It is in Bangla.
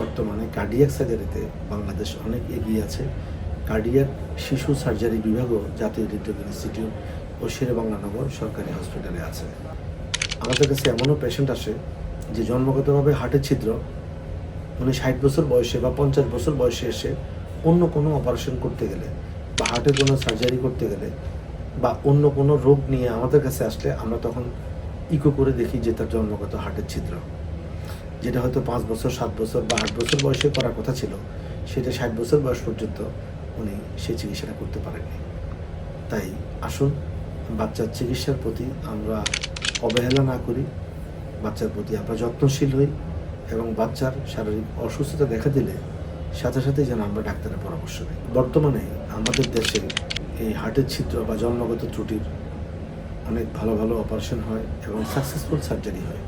বর্তমানে কার্ডিয়াক সার্জারিতে বাংলাদেশ অনেক এগিয়ে আছে। কার্ডিয়াক শিশু সার্জারি বিভাগও জাতীয় হৃদরোগ ইনস্টিটিউট ও শেরেবাংলানগর সরকারি হসপিটালে আছে। আমাদের কাছে এমনও পেশেন্ট আসে যে জন্মগতভাবে হার্টের ছিদ্র, উনি ষাট বছর বয়সে বা পঞ্চাশ বছর বয়সে এসে অন্য কোনো অপারেশন করতে গেলে বা হার্টের কোনো সার্জারি করতে গেলে বা অন্য কোনো রোগ নিয়ে আমাদের কাছে আসলে আমরা তখন ইকো করে দেখি যে তার জন্মগত হার্টের ছিদ্র। যেটা হয়তো পাঁচ বছর, সাত বছর বা আট বছর বয়সে করার কথা ছিল, সেটা ষাট বছর বয়স পর্যন্ত উনি সেই চিকিৎসাটা করতে পারেননি। তাই আসুন, বাচ্চার চিকিৎসার প্রতি আমরা অবহেলা না করি, বাচ্চার প্রতি আমরা যত্নশীল হই এবং বাচ্চার শারীরিক অসুস্থতা দেখা দিলে সাথে সাথে যেন আমরা ডাক্তারের পরামর্শ নিই। বর্তমানে আমাদের দেশে এই হার্টের ছিদ্র বা জন্মগত ত্রুটির অনেক ভালো ভালো অপারেশন হয় এবং সাকসেসফুল সার্জারি হয়।